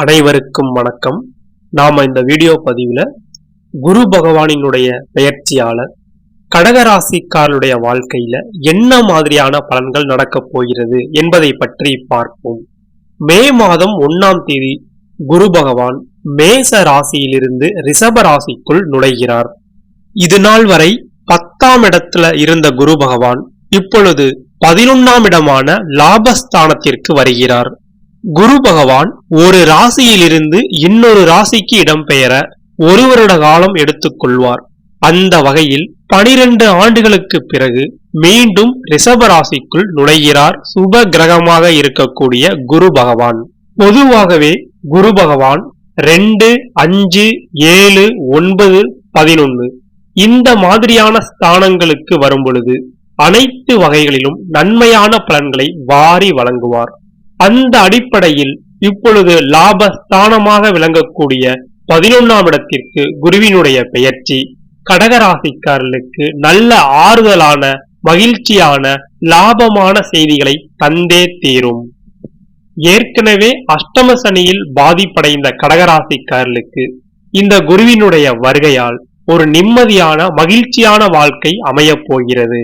அனைவருக்கும் வணக்கம். நாம இந்த வீடியோ பதிவுல குரு பகவானினுடைய பெயர்ச்சியால கடகராசிக்காரருடைய வாழ்க்கையில என்ன மாதிரியான பலன்கள் நடக்கப் போகிறது என்பதை பற்றி பார்ப்போம். மே மாதம் ஒன்னாம் தேதி குரு பகவான் மேச ராசியிலிருந்து ரிஷப ராசிக்குள் நுழைகிறார். இது நாள் வரை பத்தாம் இடத்துல இருந்த குரு பகவான் இப்பொழுது பதினொன்னாம் இடமான லாபஸ்தானத்திற்கு வருகிறார். குரு பகவான் ஒரு ராசியிலிருந்து இன்னொரு ராசிக்கு இடம்பெயர ஒரு வருட காலம் எடுத்துக்கொள்வார். அந்த வகையில் பனிரெண்டு ஆண்டுகளுக்கு பிறகு மீண்டும் ரிஷப ராசிக்குள் நுழைகிறார் சுப கிரகமாக இருக்கக்கூடிய குரு பகவான். பொதுவாகவே குரு பகவான் ரெண்டு அஞ்சு ஏழு ஒன்பது பதினொன்று இந்த மாதிரியான ஸ்தானங்களுக்கு வரும் பொழுது அனைத்து வகைகளிலும் நன்மையான பலன்களை வாரி வழங்குவார். அந்த அடிப்படையில் இப்பொழுது லாபஸ்தானமாக விளங்கக்கூடிய பதினொன்னாம் இடத்திற்கு குருவினுடைய பெயர்ச்சி. கடகராசிக்காரர்களுக்கு நல்ல ஆறுதலான மகிழ்ச்சியான லாபமான செய்திகளை தந்தே தீரும். ஏற்கனவே அஷ்டம சனியில் பாதிப்படைந்த கடகராசிக்காரர்களுக்கு இந்த குருவினுடைய வருகையால் ஒரு நிம்மதியான மகிழ்ச்சியான வாழ்க்கை அமையப் போகிறது.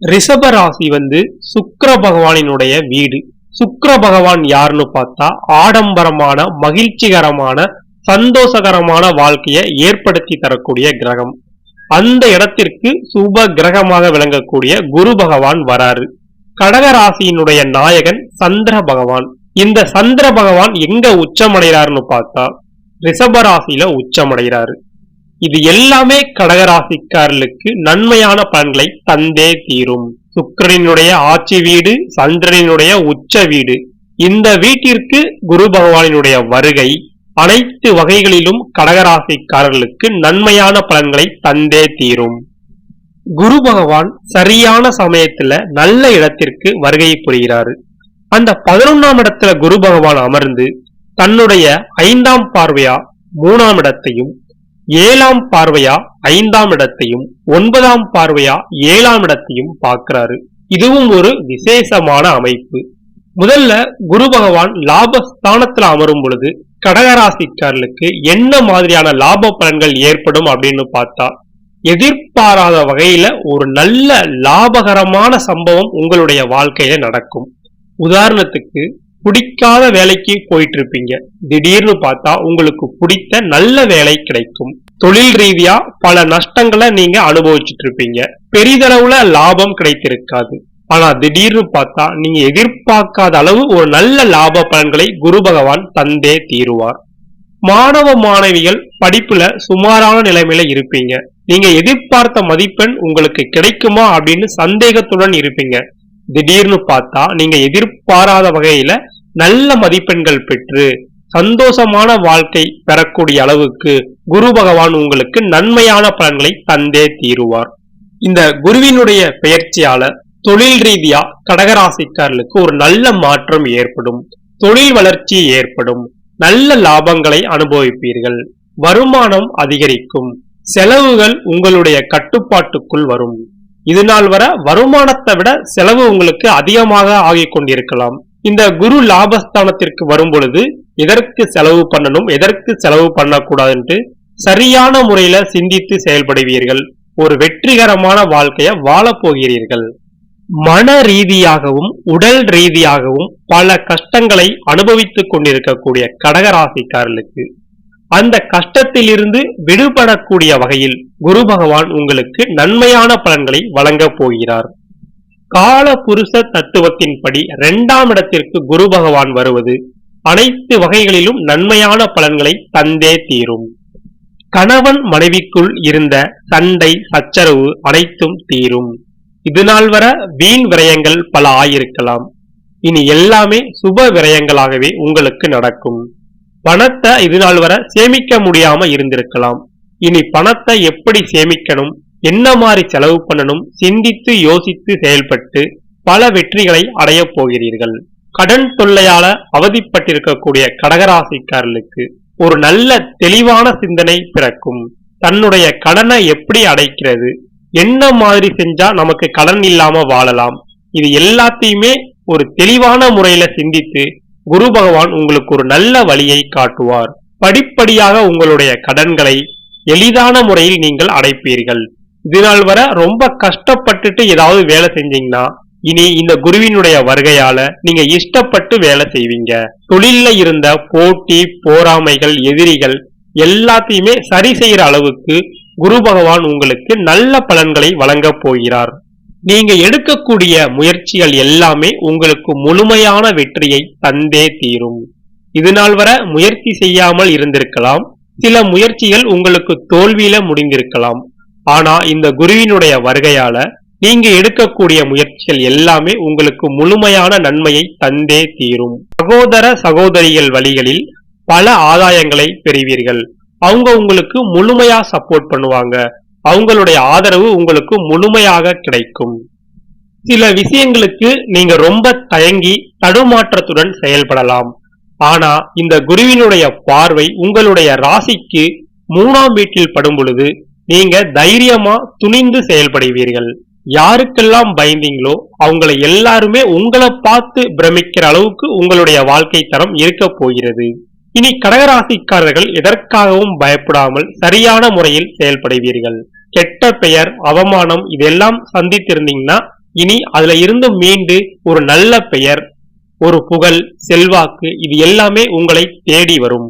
ரிஷப ராசி வந்து சுக்கர பகவானினுடைய வீடு. சுக்கர பகவான் யாருன்னு பார்த்தா ஆடம்பரமான மகிழ்ச்சிகரமான சந்தோஷகரமான வாழ்க்கையை ஏற்படுத்தி தரக்கூடிய கிரகம். அந்த இடத்திற்கு சுப கிரகமாக விளங்கக்கூடிய குரு பகவான் வராரு. கடகராசியினுடைய நாயகன் சந்திர பகவான். இந்த சந்திர பகவான் எங்க உச்சமடைகிறாருன்னு பார்த்தா ரிஷபராசியில உச்சமடைகிறாரு. இது எல்லாமே கடகராசிக்காரர்களுக்கு நன்மையான பலன்களை தந்தே தீரும். சுக்கரனினுடைய ஆட்சி வீடு சந்திரனினுடைய உச்ச வீடு. இந்த வீட்டிற்கு குரு பகவானினுடைய வருகை அனைத்து வகைகளிலும் கடகராசிக்காரர்களுக்கு நன்மையான பலன்களை தந்தே தீரும். குரு பகவான் சரியான சமயத்துல நல்ல இடத்திற்கு வருகை புரிகிறாரு. அந்த பதினொன்னாம் இடத்துல குரு பகவான் அமர்ந்து தன்னுடைய ஐந்தாம் பார்வையா மூணாம் இடத்தையும் ஏழாம் பார்வையா ஐந்தாம் இடத்தையும் ஒன்பதாம் பார்வையா ஏழாம் இடத்தையும் பார்க்கிறாரு. இதுவும் ஒரு விசேஷமான அமைப்பு. முதல்ல குரு பகவான் லாபஸ்தானத்துல அமரும் பொழுது கடகராசிக்காரர்களுக்கு என்ன மாதிரியான லாப பலன்கள் ஏற்படும் அப்படின்னு பார்த்தா எதிர்பாராத வகையில ஒரு நல்ல லாபகரமான சம்பவம் உங்களுடைய வாழ்க்கையில நடக்கும். உதாரணத்துக்கு பிடிக்காத வேலைக்கு போயிட்டு இருப்பீங்க திடீர்னு பார்த்தா உங்களுக்கு பிடித்த நல்ல வேலை கிடைக்கும். தொழில் ரீதியா பல நஷ்டங்களை நீங்க அனுபவிச்சுட்டு இருப்பீங்க பெரிதளவுல லாபம் கிடைத்திருக்காது. ஆனா திடீர்னு பார்த்தா நீங்க எதிர்பார்க்காத அளவு ஒரு நல்ல லாப பலன்களை குரு பகவான் தந்தே தீருவார். மாணவ மாணவிகள் படிப்புல சுமாரான நிலைமையில இருப்பீங்க. நீங்க எதிர்பார்த்த மதிப்பெண் உங்களுக்கு கிடைக்குமா அப்படின்னு சந்தேகத்துடன் இருப்பீங்க. திடீர்னு பார்த்தா நீங்க எதிர்பாராத வகையில நல்ல மதிப்பெண்கள் பெற்று சந்தோஷமான வாழ்க்கை பெறக்கூடிய அளவுக்கு குரு பகவான் உங்களுக்கு நன்மையான பலன்களை தந்தே தீருவார். இந்த குருவினுடைய பெயர்ச்சியால தொழில் ரீதியா கடகராசிக்காரர்களுக்கு ஒரு நல்ல மாற்றம் ஏற்படும். தொழில் வளர்ச்சி ஏற்படும். நல்ல லாபங்களை அனுபவிப்பீர்கள். வருமானம் அதிகரிக்கும். செலவுகள் உங்களுடைய கட்டுப்பாட்டுக்குள் வரும். இது நாள் வர வருமானத்தை விட செலவு உங்களுக்கு அதிகமாக ஆகிக் கொண்டிருக்கலாம் இந்த குரு லாபஸ்தானத்திற்கு வரும் பொழுது எதற்கு செலவு பண்ணணும் எதற்கு செலவு பண்ணக்கூடாதுன்ட்டு சரியான முறையில சிந்தித்து செயல்படுவீர்கள். ஒரு வெற்றிகரமான வாழ்க்கைய வாழப் போகிறீர்கள் மன ரீதியாகவும் உடல் ரீதியாகவும் பல கஷ்டங்களை அனுபவித்துக் கொண்டிருக்கக்கூடிய கடகராசிக்காரர்களுக்கு அந்த கஷ்டத்திலிருந்து விடுபடக்கூடிய வகையில் குரு பகவான் உங்களுக்கு நன்மையான பலன்களை வழங்கப் போகிறார். கால புருஷ தத்துவத்தின்படி இரண்டாம் இடத்திற்கு குரு பகவான் வருவது அனைத்து வகைகளிலும் நன்மையான பலன்களை தந்தே தீரும். கணவன் மனைவிக்குள் இருந்த சண்டை சச்சரவு அனைத்தும் தீரும். இதுநாள் வர வீண் விரயங்கள் பல ஆயிருக்கலாம். இனி எல்லாமே சுப விரயங்களாகவே உங்களுக்கு நடக்கும். பணத்தை இதுநாள் வர சேமிக்க முடியாம இருந்திருக்கலாம். இனி பணத்தை எப்படி சேமிக்கணும்? என்ன மாதிரி செலவு பண்ணணும் சிந்தித்து யோசித்து செயல்பட்டு பல வெற்றிகளை அடையப் போகிறீர்கள். கடன் தொல்லையால அவதிப்பட்டிருக்கக்கூடிய கடகராசிக்காரர்களுக்கு ஒரு நல்ல தெளிவான சிந்தனை பிறக்கும். தன்னுடைய கடனை எப்படி அடைக்கிறது? என்ன மாதிரி செஞ்சா நமக்கு கடன் இல்லாம வாழலாம்? இது எல்லாத்தையுமே ஒரு தெளிவான முறையில சிந்தித்து குரு பகவான் உங்களுக்கு ஒரு நல்ல வழியை காட்டுவார். படிப்படியாக உங்களுடைய கடன்களை எளிதான முறையில் நீங்கள் அடைப்பீர்கள். இதனால் வர ரொம்ப கஷ்டப்பட்டுட்டு ஏதாவது வேலை செஞ்சீங்கன்னா இனி இந்த குருவினுடைய வருகையால நீங்க இஷ்டப்பட்டு வேலை செய்வீங்க. தொழில்ல இருந்த போட்டி போராமைகள் எதிரிகள் எல்லாத்தையுமே சரி செய்யற அளவுக்கு குரு பகவான் உங்களுக்கு நல்ல பலன்களை வழங்க போகிறார். நீங்க எடுக்கக்கூடிய முயற்சிகள் எல்லாமே உங்களுக்கு முழுமையான வெற்றியை தந்தே தீரும். இதனால் வர முயற்சி செய்யாமல் இருந்திருக்கலாம். சில முயற்சிகள் உங்களுக்கு தோல்வியில முடிந்திருக்கலாம். ஆனா இந்த குருவினுடைய வருகையால நீங்க எடுக்கக்கூடிய முயற்சிகள் எல்லாமே உங்களுக்கு முழுமையான நன்மையை தந்தே தீரும். சகோதர சகோதரிகள் வழிகளில் பல ஆதாயங்களை பெறுவீர்கள். அவங்க உங்களுக்கு முழுமையா சப்போர்ட் பண்ணுவாங்க. அவங்களுடைய ஆதரவு உங்களுக்கு முழுமையாக கிடைக்கும். சில விஷயங்களுக்கு நீங்க ரொம்ப தயங்கி தடுமாற்றத்துடன் செயல்படலாம். ஆனா இந்த குருவினுடைய பார்வை உங்களுடைய ராசிக்கு மூணாம் வீட்டில் படும் பொழுது நீங்க தைரியமா துணிந்து செயல்படுவீர்கள். யாருக்கெல்லாம் பயந்தீங்களோ அவங்களை எல்லாருமே உங்களை பார்த்து பிரமிக்கிற அளவுக்கு உங்களுடைய வாழ்க்கை தரம் இருக்க போகிறது. இனி கடகராசிக்காரர்கள் எதற்காகவும் பயப்படாமல் சரியான முறையில் செயல்படுவீர்கள். கெட்ட பெயர் அவமானம் இதெல்லாம் சந்தித்திருந்தீங்கன்னா இனி அதுல இருந்து மீண்டு ஒரு நல்ல பெயர் ஒரு புகழ் செல்வாக்கு இது எல்லாமே உங்களை தேடி வரும்.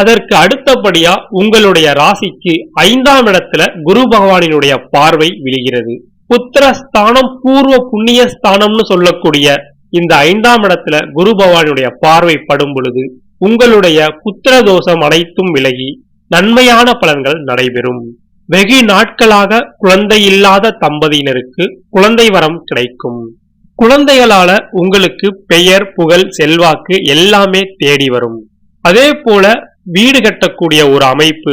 அதற்கு அடுத்தபடியா உங்களுடைய ராசிக்கு ஐந்தாம் இடத்துல குரு பகவானினுடைய பார்வை விழுகிறது. புத்திரஸ்தானம் பூர்வ புண்ணிய ஸ்தானம்னு சொல்லக்கூடிய இந்த ஐந்தாம் இடத்துல குரு பகவானுடைய பார்வை படும் பொழுது உங்களுடைய புத்திர தோஷம் அனைத்தும் விலகி நன்மையான பலன்கள் நடைபெறும். வெகு நாட்களாக குழந்தை இல்லாத தம்பதியினருக்கு குழந்தை வரம் கிடைக்கும். குழந்தைகளால உங்களுக்கு பெயர் புகழ் செல்வாக்கு எல்லாமே தேடி வரும். அதே போல வீடு கட்டக்கூடிய ஒரு அமைப்பு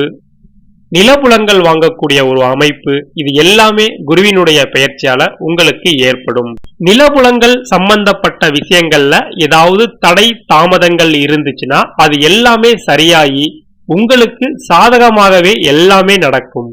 நிலப்புலங்கள் வாங்கக்கூடிய ஒரு அமைப்பு இது எல்லாமே குருவினுடைய பெயர்ச்சியால உங்களுக்கு ஏற்படும். நிலப்புலங்கள் சம்பந்தப்பட்ட விஷயங்கள்ல ஏதாவது தடை தாமதங்கள் இருந்துச்சுன்னா அது எல்லாமே சரியாகி உங்களுக்கு சாதகமாகவே எல்லாமே நடக்கும்.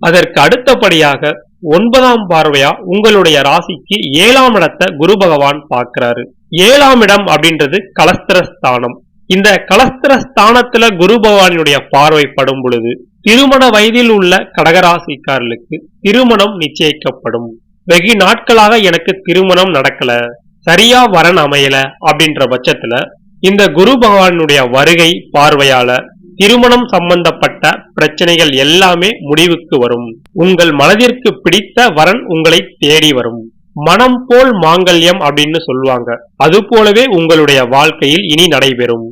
அதற்கு அடுத்தபடியாக ஒன்பதாம் பார்வையா உங்களுடைய ராசிக்கு ஏழாம் இடத்தை குரு பகவான் பார்க்கிறாரு. ஏழாம் இடம் அப்படின்றது கலஸ்திரஸ்தானம். இந்த கலஸ்திர ஸ்தானத்துல குரு பகவானுடைய பார்வை படும் பொழுது திருமண வயதில் உள்ள கடகராசிக்காரர்களுக்கு திருமணம் நிச்சயிக்கப்படும். வெகு நாட்களாக எனக்கு திருமணம் நடக்கல. சரியா வரன் அமையல அப்படின்ற பட்சத்துல இந்த குரு பகவானுடைய வருகை பார்வையால திருமணம் சம்பந்தப்பட்ட பிரச்சனைகள் எல்லாமே முடிவுக்கு வரும். உங்கள் மனதிற்கு பிடித்த வரன் உங்களை தேடி வரும். மனம் போல் மாங்கல்யம் அப்படின்னு சொல்லுவாங்க. அது போலவே உங்களுடைய வாழ்க்கையில் இனி நடைபெறும்.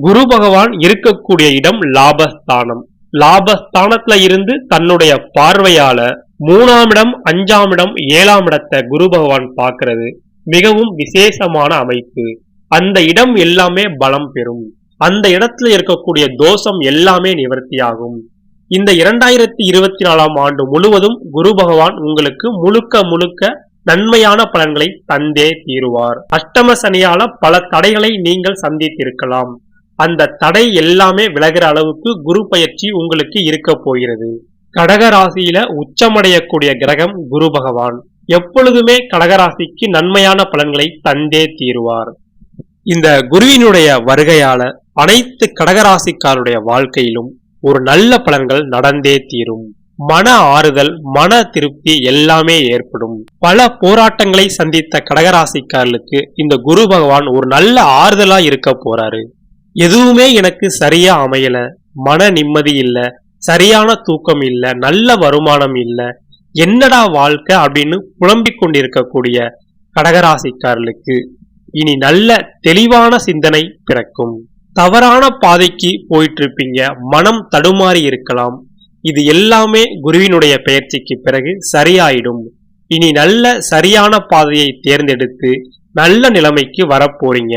குரு பகவான் இருக்கக்கூடிய இடம் லாபஸ்தானம். லாபஸ்தானத்துல இருந்து தன்னுடைய பார்வையால மூணாம் இடம் அஞ்சாம் இடம் ஏழாம் இடத்தை குரு பகவான் பார்க்கிறது. மிகவும் விசேஷமான அமைப்பு. அந்த இடம் எல்லாமே பலம் பெறும். அந்த இடத்துல இருக்கக்கூடிய தோஷம் எல்லாமே நிவர்த்தியாகும். இந்த இரண்டாயிரத்தி இருபத்தி நாலாம் ஆண்டு முழுவதும் குரு பகவான் உங்களுக்கு முழுக்க முழுக்க நன்மையான பலன்களை தந்தே தீருவார். அஷ்டம சனியால பல தடைகளை நீங்கள் சந்தித்திருக்கலாம். அந்த தடை எல்லாமே விலகிற அளவுக்கு குரு பயிற்சி உங்களுக்கு இருக்க போகிறது. கடகராசியில உச்சமடையக்கூடிய கிரகம் குரு பகவான். எப்பொழுதுமே கடகராசிக்கு நன்மையான பலன்களை தந்தே தீருவார். இந்த குருவினுடைய வருகையால அனைத்து கடகராசிக்காருடைய வாழ்க்கையிலும் ஒரு நல்ல பலன்கள் நடந்தே தீரும். மன ஆறுதல் மன திருப்தி எல்லாமே ஏற்படும். பல போராட்டங்களை சந்தித்த கடகராசிக்காரர்களுக்கு இந்த குரு பகவான் ஒரு நல்ல ஆறுதலா இருக்க போறாரு. எதுவுமே எனக்கு சரியா அமையல. மன நிம்மதி இல்ல. சரியான தூக்கம் இல்ல. நல்ல வருமானம் இல்ல. என்னடா வாழ்க்கை அப்படின்னு புலம்பிக் கொண்டிருக்கக்கூடிய கடகராசிக்காரர்களுக்கு இனி நல்ல தெளிவான சிந்தனை பிறக்கும். தவறான பாதைக்கு போயிட்டு இருப்பீங்க மனம் தடுமாறி இருக்கலாம். இது எல்லாமே குருவினுடைய பயிற்சிக்கு பிறகு சரியாயிடும். இனி நல்ல சரியான பாதையை தேர்ந்தெடுத்து நல்ல நிலைமைக்கு வரப்போறீங்க.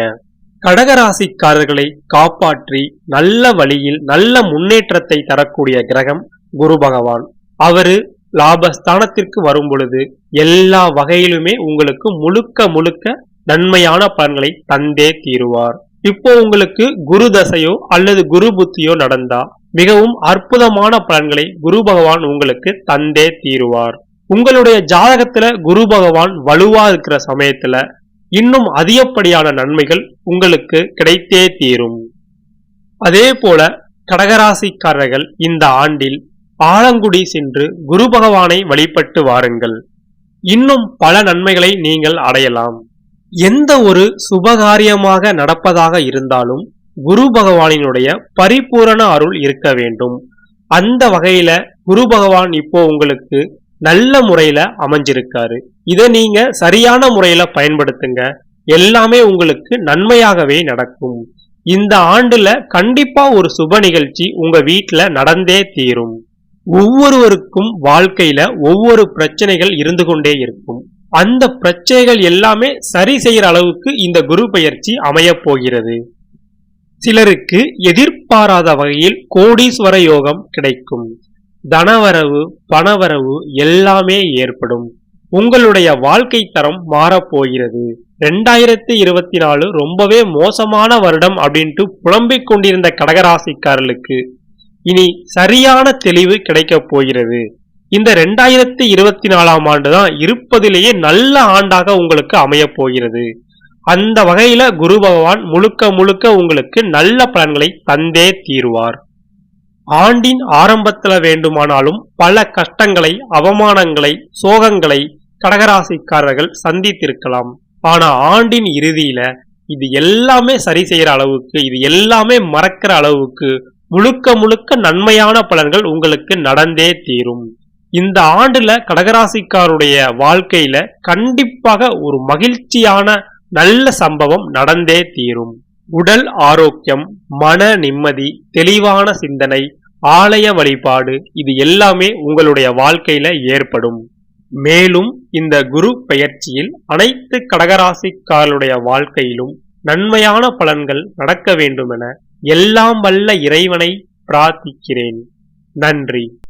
கடகராசிக்காரர்களை காப்பாற்றி நல்ல வழியில் நல்ல முன்னேற்றத்தை தரக்கூடிய கிரகம் குரு பகவான். அவரு லாபஸ்தானத்திற்கு வரும் பொழுது எல்லா வகையிலுமே உங்களுக்கு முழுக்க முழுக்க நன்மையான பலன்களை தந்தே தீருவார். இப்போ உங்களுக்கு குரு தசையோ அல்லது குரு புத்தியோ நடந்தா மிகவும் அற்புதமான பலன்களை குரு பகவான் உங்களுக்கு தந்தே தீருவார். உங்களுடைய ஜாதகத்துல குரு பகவான் வலுவா இருக்கிற சமயத்துல இன்னும் அதிகப்படியான நன்மைகள் உங்களுக்கு கிடைத்தே தீரும். அதே போல கடகராசிக்காரர்கள் இந்த ஆண்டில் ஆலங்குடி சென்று குரு பகவானை வழிபட்டு வாருங்கள். இன்னும் பல நன்மைகளை நீங்கள் அடையலாம். எந்த ஒரு சுபகாரியமாக நடப்பதாக இருந்தாலும் குரு பகவானினுடைய பரிபூரண அருள் இருக்க வேண்டும். அந்த வகையில குரு பகவான் இப்போ உங்களுக்கு நல்ல முறையில அமைஞ்சிருக்காரு. இதை நீங்க சரியான முறையில பயன்படுத்துங்க. எல்லாமே உங்களுக்கு நன்மையாகவே நடக்கும். இந்த ஆண்டுல கண்டிப்பா ஒரு சுப நிகழ்ச்சி உங்க வீட்டுல நடந்தே தீரும். ஒவ்வொருவருக்கும் வாழ்க்கையில ஒவ்வொரு பிரச்சனைகள் இருந்து கொண்டே இருக்கும். அந்த பிரச்சனைகள் எல்லாமே சரி செய்கிற அளவுக்கு இந்த குரு பயிற்சி அமையப் போகிறது. சிலருக்கு எதிர்பாராத வகையில் கோடீஸ்வர யோகம் கிடைக்கும். தனவரவு பணவரவு எல்லாமே ஏற்படும். உங்களுடைய வாழ்க்கை தரம் மாறப்போகிறது ரெண்டாயிரத்தி இருபத்தி நாலு ரொம்பவே மோசமான வருடம் அப்படின்ட்டு புலம்பிக் கொண்டிருந்த கடகராசிக்காரர்களுக்கு இனி சரியான தெளிவு கிடைக்கப் போகிறது. இந்த ரெண்டாயிரத்தி இருபத்தி நாலாம் ஆண்டு தான் இருப்பதிலேயே நல்ல ஆண்டாக உங்களுக்கு அமையப் போகிறது. அந்த வகையில குரு பகவான் முழுக்க முழுக்க உங்களுக்கு நல்ல பலன்களை தந்தே தீருவார். ஆண்டின் ஆரம்பத்துல வேண்டுமானாலும் பல கஷ்டங்களை அவமானங்களை சோகங்களை கடகராசிக்காரர்கள் சந்தித்திருக்கலாம். ஆனா ஆண்டின் இறுதியில இது எல்லாமே சரி செய்யற அளவுக்கு இது எல்லாமே மறக்கிற அளவுக்கு முழுக்க முழுக்க நன்மையான பலன்கள் உங்களுக்கு நடந்தே தீரும். இந்த ஆண்டுல கடகராசிக்காருடைய வாழ்க்கையில கண்டிப்பாக ஒரு மகிழ்ச்சியான நல்ல சம்பவம் நடந்தே தீரும். உடல் ஆரோக்கியம் மன நிம்மதி தெளிவான சிந்தனை ஆலய வழிபாடு இது எல்லாமே உங்களுடைய வாழ்க்கையில ஏற்படும். மேலும் இந்த குரு பெயர்ச்சியில் அனைத்து கடகராசிக்காரருடைய வாழ்க்கையிலும் நன்மையான பலன்கள் நடக்க வேண்டுமென எல்லாம் வல்ல இறைவனை பிரார்த்திக்கிறேன். நன்றி.